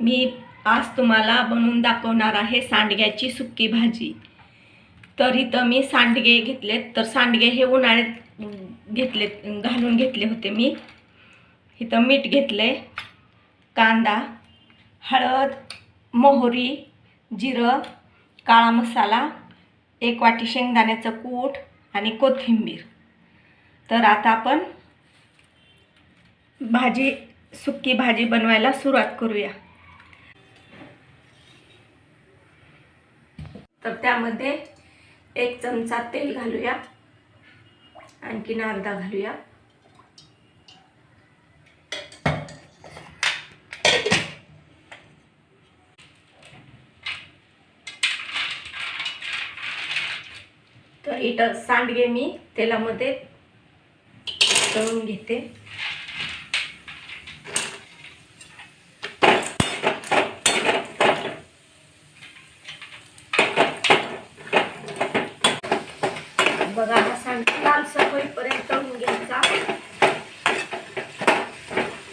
मी आज तुम्हाला बनवून दाखवणार आहे सांडग्याची सुक्की भाजी. तर इथं मी सांडगे घेतलेत तर सांडगे हे उन्हाळ्यात घेतले घालून घेतले होते मी. इथं मीठ घेतले कांदा हळद मोहरी जिरं काळा मसाला एक वाटी शेंगदाण्याचं कूट आणि कोथिंबीर. तर आता आपण भाजी सुक्की भाजी बनवायला सुरुवात करूया. तर त्यामध्ये एक चमचा तेल घालूया. आणखीन अर्धा घालूया. तर इथं सांडगे मी तेलामध्ये तळून घेते. बघा हा सांगते लालसर होईपर्यंत तळून घ्यायचा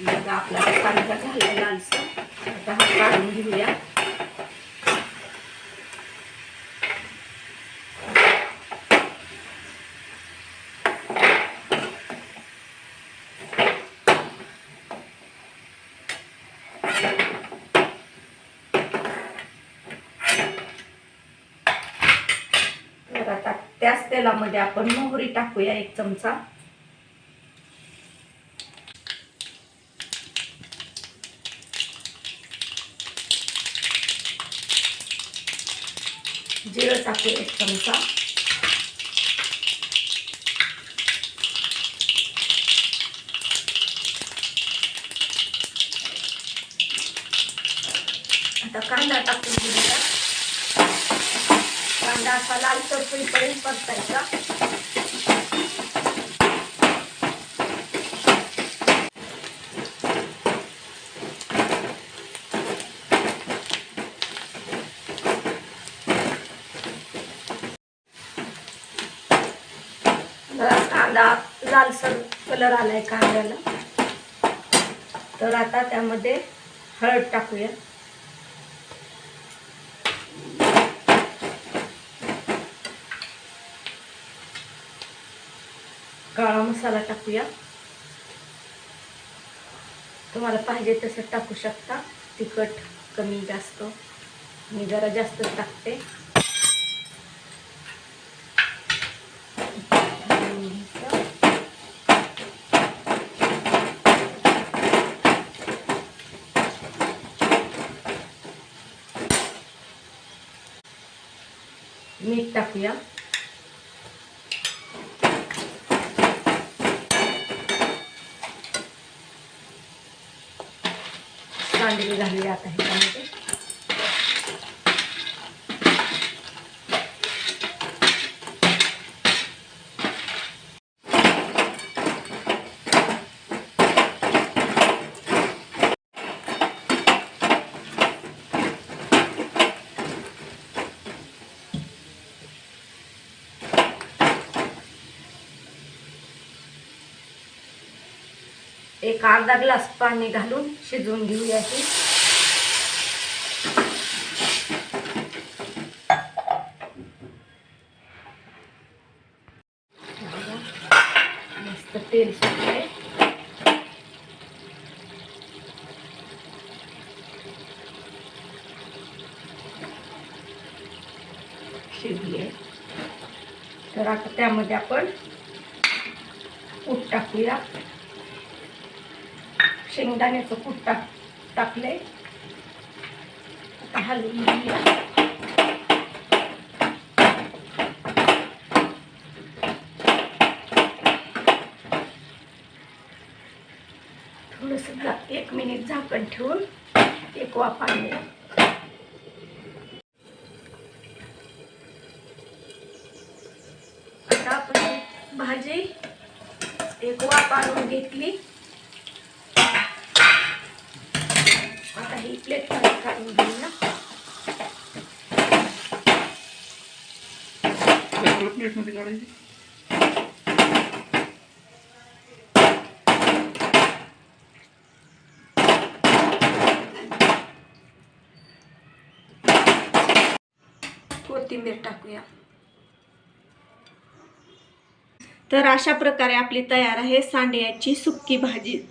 बघा आपला सांडगा झाला लालसर आता हा काढून घेऊया Gracias. आता त्याच तेलामध्ये आपण मोहरी टाकूया एक चमचा. जिरं टाकूया एक चमचा. आता कांदा टाकून घेऊया. कांदा असा लालसर होईपर्यंत परतायचा कांदा लालसर कलर आलाय कांद्याला. तर आता त्यामध्ये हळद टाकूया. काळा मसाला टाकूया. तुम्हाला पाहिजे तसं टाकू शकता. तिखट कमी जास्त. मी जरा जास्त टाकते. मीठ टाकूया. कांदे घालूया आता ह्याच्यामध्ये. एक अर्धा ग्लास पाणी घालून शिजवून घेऊया ही. मस्त तेल सुटले शिजले तर आता त्यामध्ये आपण कूट टाकूया. शेंगदाण्याचं कूट टाक टाकले आता हलवून घेऊया. थोडंसं झा- एक मिनिट झाकण ठेवून एक वापरले आता आपण भाजी एक वाफ आणून घेतली. काही प्लेटमध्ये काढून घेऊ ना. कोथिंबीर टाकूया. तर अशा प्रकारे आपली तयार आहे सांडयाची सुक्की भाजी.